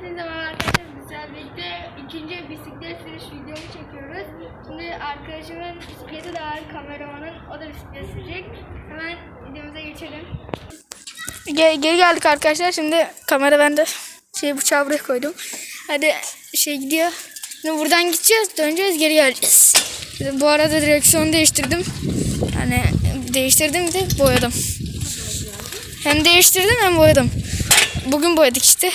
Hepinize merhaba arkadaşlar. Bizler birlikte ikinci bisiklet sürüş videomu çekiyoruz. Şimdi arkadaşımın bisikleti de var, kameramanın. O da bisiklet sürecek. Hemen videomuza geçelim. Ge- geri geldik arkadaşlar. Şimdi kamera bende. Şey bıçağı buraya koydum. Hadi şey gidiyor. Şimdi buradan gideceğiz. Döneceğiz geri geleceğiz. Bu arada direksiyonu değiştirdim. Yani değiştirdim de boyadım. Hem değiştirdim hem boyadım. Bugün boyadık işte.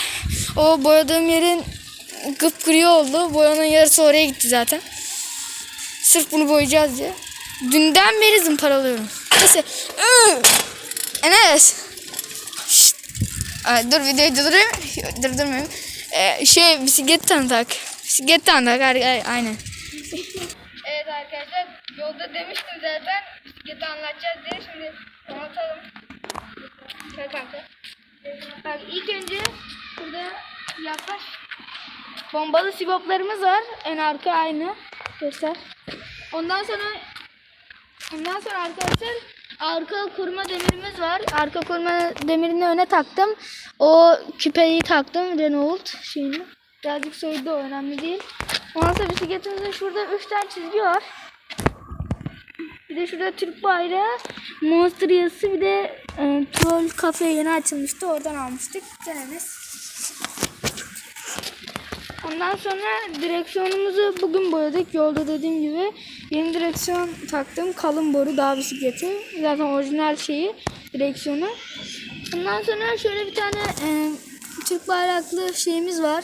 O boyadığım yerin gıpgri oldu. Boyanın yarısı oraya gitti zaten. Sırf bunu boyayacağız diye. Dünden beri zımparalıyorum. Neyse. Iı! Enes. Dur videoyu durdurayım. Durdurmayayım. Ee, şey bisiklet tanıtak. Bisiklet tanıtak. Aynen. evet arkadaşlar. Yolda demiştim zaten. Bisikleti anlatacağız diye. Şimdi anlatalım. Şöyle kanka. İlk önce burada yaklaş. Bombalı siboplarımız var. En arka aynı. Göster. Ondan sonra ondan sonra arkadaşlar arka kurma demirimiz var. Arka kurma demirini öne taktım. O küpeyi taktım Renault şeyini. Birazcık soydu o önemli değil. Ondan sonra bisikletimizin şurada 3 tane çizgi var. Bir de şurada Türk bayrağı, Monster yazısı bir de e, Troll Cafe yeni açılmıştı. Oradan almıştık. Deneriz. Ondan sonra direksiyonumuzu bugün boyadık. Yolda dediğim gibi yeni direksiyon taktım. Kalın boru dağ bisikleti. Zaten orijinal şeyi direksiyonu. Ondan sonra şöyle bir tane e, Türk bayraklı şeyimiz var.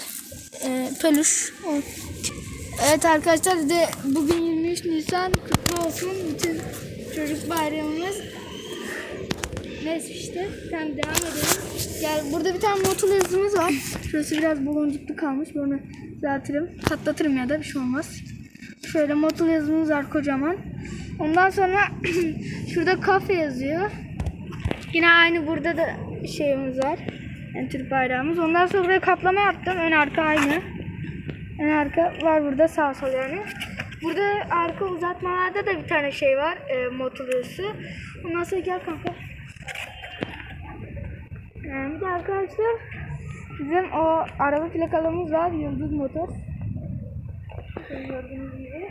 E, peluş. Evet arkadaşlar de bugün 23 Nisan kutlu olsun bütün çocuk bayramımız. Neyse işte tamam devam edelim. Gel burada bir tane motul yazımız var. Şurası biraz baloncuklu kalmış. Bunu düzeltirim. Katlatırım ya da bir şey olmaz. Şöyle motul yazımız var kocaman. Ondan sonra şurada kafe yazıyor. Yine aynı burada da şeyimiz var. Yani Türk bayrağımız. Ondan sonra buraya kaplama yaptım. Ön arka aynı. En arka var burada sağ sol yani. Burada arka uzatmalarda da bir tane şey var. E, motorlusu. Ondan sonra gel kanka. Yani bir de arkadaşlar bizim o araba plakalımız var. Yıldız motor. Gördüğünüz gibi.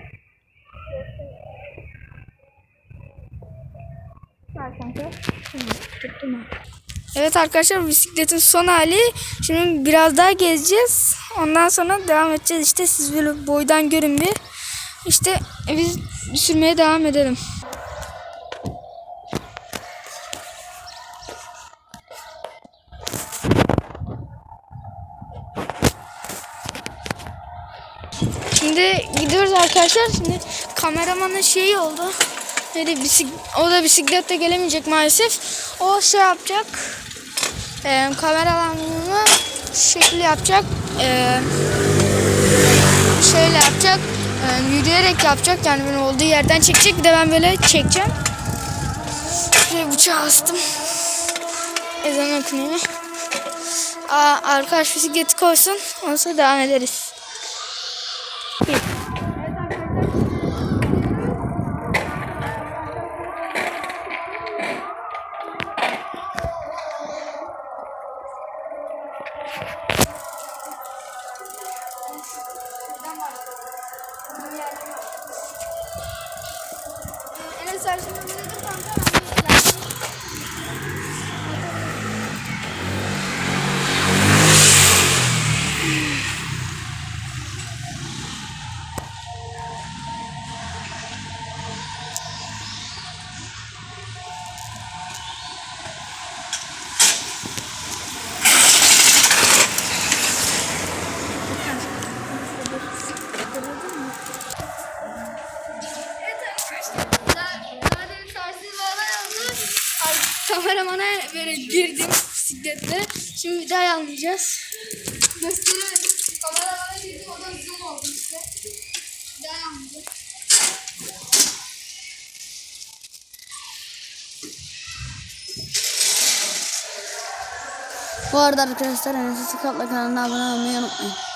Gel kanka. Tuttum. Evet arkadaşlar bisikletin son hali. Şimdi biraz daha gezeceğiz. Ondan sonra devam edeceğiz. İşte siz böyle boydan görün bir. İşte biz sürmeye devam edelim. Şimdi gidiyoruz arkadaşlar. Şimdi kameramanın şeyi oldu. Dedi bisik o da bisikletle gelemeyecek maalesef. O şey yapacak. E, kameramanını şekli yapacak. E, şöyle yapacak. E, yürüyerek yapacak. Yani beni olduğu yerden çekecek. Bir de ben böyle çekeceğim. Şöyle bıçağı astım. Ezan okunuyor. Aa, arkadaş bisikleti koysun. Ondan sonra devam ederiz. Enes sen şimdi burada dur kanka. Ben böyle girdim bisikletle. Şimdi bir daha anlayacağız. Gösterelim. Kameramana girdim o da zoom oldu işte. Bir daha anlayacağız. Bu arada arkadaşlar Enes Sıkat'la kanalına abone olmayı unutmayın.